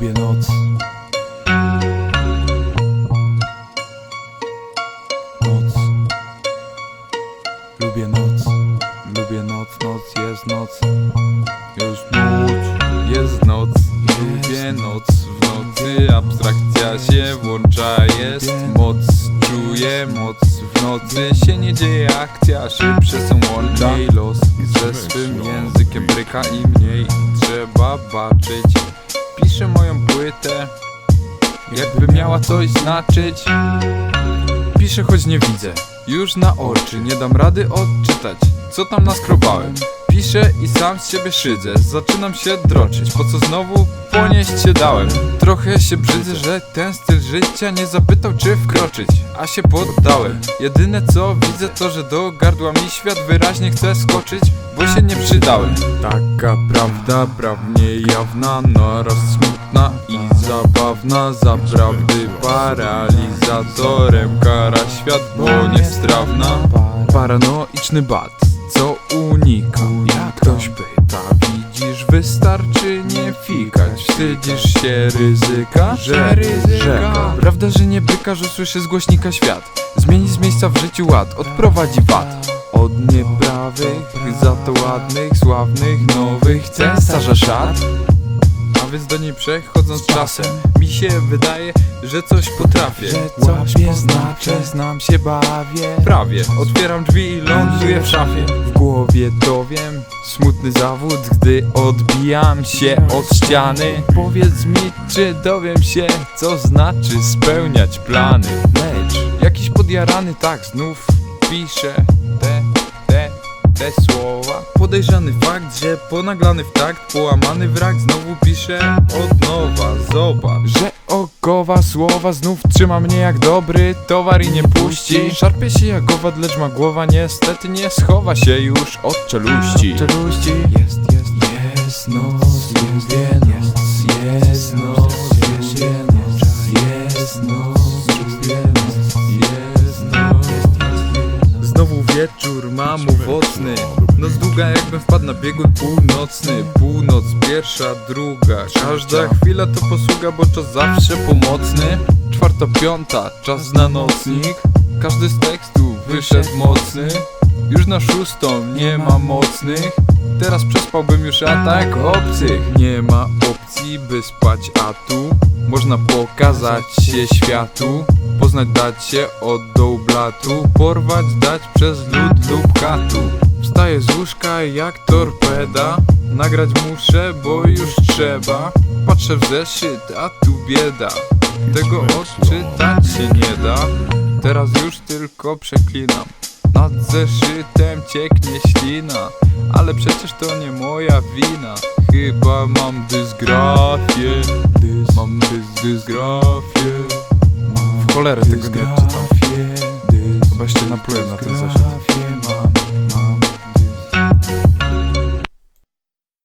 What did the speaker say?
lubię noc. Noc. Lubię noc. Lubię noc, noc jest noc. Już noc jest noc. Lubię noc w nocy. Abstrakcja się włącza. Jest moc. Czuję moc w nocy. Się nie dzieje. Akcja Szybsze są łącza tak. los ze swym językiem bryka I mniej trzeba baczyć. Piszę moją płytę Jakby miała coś znaczyć. Piszę choć nie widzę Już na oczy nie dam rady odczytać Co tam naskrobałem Piszę i sam z siebie szydzę. Zaczynam się droczyć Po co znowu ponieść się dałem? Trochę się brzydzę, że ten styl życia Nie zapytał czy wkroczyć A się poddałem. Jedyne co widzę to, że do gardła mi świat wyraźnie chce skoczyć Bo się nie przydałem. Taka prawda prawnie jawna Naraz smutna i zabawna. Zaprawdy paralizatorem Kara świat, bo niestrawna. Paranoiczny bat, co unika. Jak ktoś pyta, widzisz wystarczy nie fikać. Wstydzisz się ryzyka, że ryzyka. Prawda, że nie byka, że słyszy z głośnika świat. Zmieni z miejsca w życiu ład, odprowadzi wad. Od nieprawych, za to ładnych, sławnych, nowych Cesarza szat a więc do niej przechodząc czasem Mi się wydaje, że coś potrafię. Że coś poznaczę, znam się bawię. Prawie, otwieram drzwi i ląduję w szafie. W głowie to wiem, smutny zawód Gdy odbijam się od ściany. Powiedz mi, czy dowiem się, co znaczy spełniać plany. Lecz jakiś podjarany tak znów pisze te, te, te słowa Podejrzany fakt, że ponaglany w takt Połamany wrak znowu pisze od nowa. Zobacz, że okowa słowa znów trzyma mnie jak dobry towar i nie puści. Szarpie się jak owad, lecz ma głowa niestety nie schowa się już od czeluści. Czeluści. Jest, jest, Jest noc, lubię noc Jest noc, noc Jest noc, Jest Znowu wieczór mam owocny Noc długa jakbym wpadł na biegun północny. Północ, pierwsza, druga. Każda chwila to posługa, bo czas zawsze pomocny. Czwarta, piąta, czas na nocnik. Każdy z tekstów wyszedł mocny. Już na szóstą nie ma mocnych. Teraz przespałbym już atak obcych. Nie ma opcji by spać, a tu Można pokazać się światu. Poznać dać się od dołu blatu Porwać dać przez lud lub katu Wstaję z łóżka jak torpeda. Nagrać muszę, bo już trzeba. Patrzę w zeszyt, a tu bieda. Tego odczytać się nie da. Teraz już tylko przeklinam. Nad zeszytem cieknie ślina Ale przecież to nie moja wina. Chyba mam dysgrafię. Dys, Mam dys, dysgrafię W cholerę tego nie odczytam. Chyba jeszcze napluję na ten zeszyt